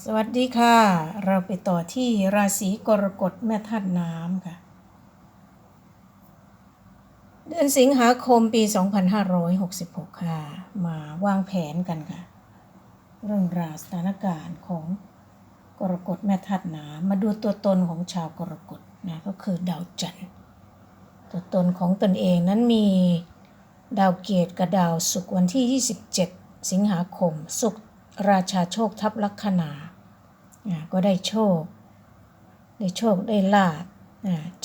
สวัสดีค่ะ เราไปต่อที่ราศีกรกฎแม่ธาตุน้ำค่ะ เดือนสิงหาคมปี 2566 ค่ะ มาวางแผนกันค่ะ เรื่องราวสถานการณ์ของกรกฎแม่ธาตุน้ำมาดูตัวตนของชาวกรกฎนะก็คือดาวจันทร์ตัวตนของตนเองนั้นมีดาวเกตกับดาวศุกร์วันที่ 27 สิงหาคมศุกร์ ราชาโชคทับลัคนาอ่าก็ได้โชค ได้โชคได้ลาบ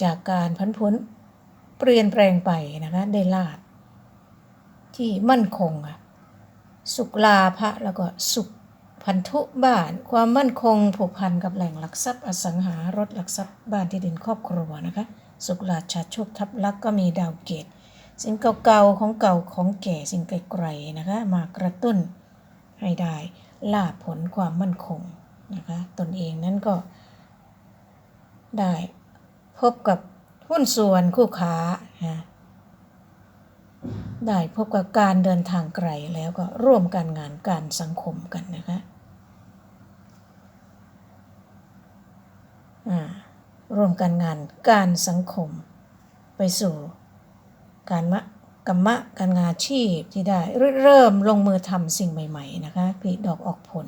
จากการพันพ้นเปลี่ยนแปลงไปนะคะได้ลาบที่มั่นคงอะสุขลาภะแล้วก็สุขพันธุบ้าน ความมั่นคงผูกพันกับแหล่งหลักทรัพย์อสังหารถหลักทรัพย์บ้านที่ดินครอบครัวนะคะ สุขราชาโชคทับลักษณ์ก็มีดาวเกตสิ่งเก่าๆของเก่าของแก่สิ่งไกลๆนะคะมากระตุ้น ให้ได้ลาผลความมั่นคงนะคะตนเองนั้นก็ได้พบกับหุ้นส่วนคู่ค้านะได้พบกับการเดินทางไกลแล้วก็ร่วมการงานการสังคมกันนะคะร่วมการงานการสังคมไปสู่การมะ กรรมะการงานอาชีพที่ได้เริ่มลงมือทำสิ่งใหม่ ๆ นะคะผลิดอกออกผล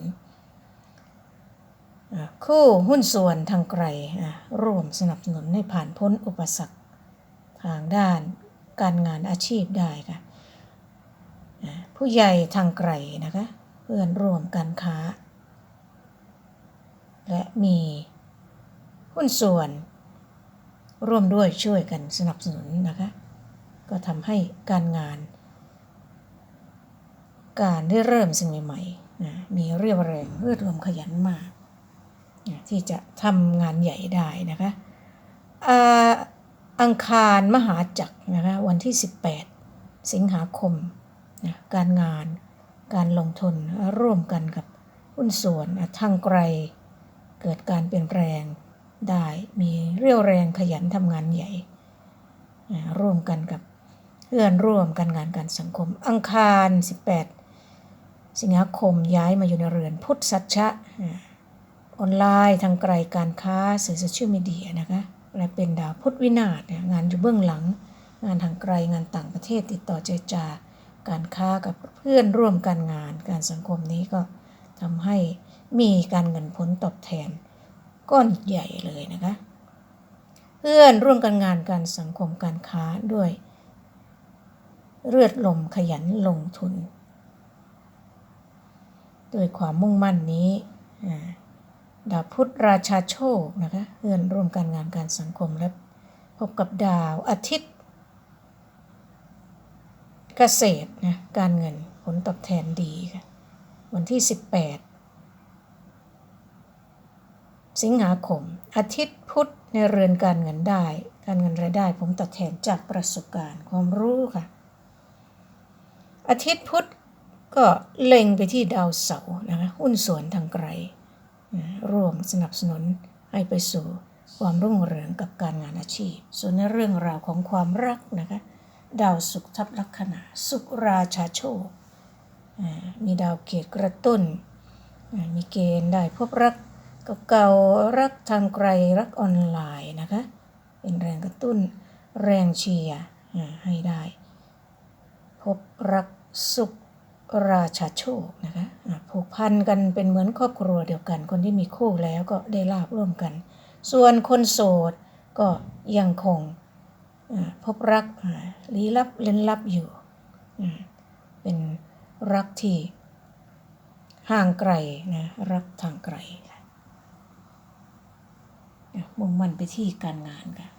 คู่หุ้นส่วนทางไกลร่วมสนับสนุนให้ผ่านพ้นอุปสรรคทางด้านการงานอาชีพได้ค่ะผู้ใหญ่ทางไกลนะคะเพื่อนร่วมการค้า และมีหุ้นส่วนร่วมด้วยช่วยกันสนับสนุนนะคะ ก็ทำให้การงาน การได้เริ่มสิ่งใหม่ๆนะมีเรียวแรงเลือดลมขยันมากนะที่จะทำงานใหญ่ได้นะคะอังคารมหาจักรนะคะวันที่ 18 สิงหาคมนะการงานการลงทุนร่วมกันกับหุ้นส่วนทางไกล เกิดการเปลี่ยนแปลงได้มีเรี่ยวแรงขยันทำงานใหญ่ ร่วมกันกับ เพื่อนร่วมกันงานการสังคม อังคาร 18 สิงหาคมย้ายมาอยู่ในเรือนพุทธสัจจะออนไลน์ทางไกลการค้าสื่อโซเชียลมีเดียนะคะและเป็นดาวพุทธวินาศงานอยู่เบื้องหลัง งานทางไกลงานต่างประเทศติดต่อเจรจาการค้ากับเพื่อนร่วมการงานการสังคมนี้ก็ทำให้มีการเงินผลตอบแทนก้อนใหญ่เลยนะคะ เพื่อนร่วมกันงานการสังคมการค้าด้วย เลือดลมขยันลงทุน ด้วยความมุ่งมั่นนี้ดาวพุธราชาโชคนะคะเพื่อนร่วมกันงานการสังคมและพบกับดาวอาทิตย์ เกษตรนะการเงินผลตอบแทนดีค่ะวันที่ 18 สิงหาคม อาทิตย์พุธในเรือนการเงินได้ การเงินรายได้ผมตอบแทนจากประสบการณ์ความรู้ค่ะ อาทิตย์พุธก็เล็งไปที่ดาวเสาร์นะคะหุ้นส่วนทางไกลร่วมสนับสนุนให้ไปสู่ความรุ่งเรืองกับการงานอาชีพ ส่วนในเรื่องราวของความรักนะคะดาวสุขทับลัคนาสุขราชาโชค มีดาวเกตกระตุ้น มีเกณฑ์ได้พบรักเก่ารักทางไกลรักออนไลน์นะคะเป็นแรงกระตุ้นแรงเชียร์ให้ได้ พบรัก สุขราชาโชคนะคะผูกพันกันเป็นเหมือนครอบครัวเดียวกัน คนที่มีคู่แล้วก็ได้ลาบร่วมกัน ส่วนคนโสดก็ยังคงพบรักลี้ลับเล่นลับอยู่ เป็นรักที่ห่างไกลนะรักทางไกลมุ่งมั่นไปที่การงานค่ะ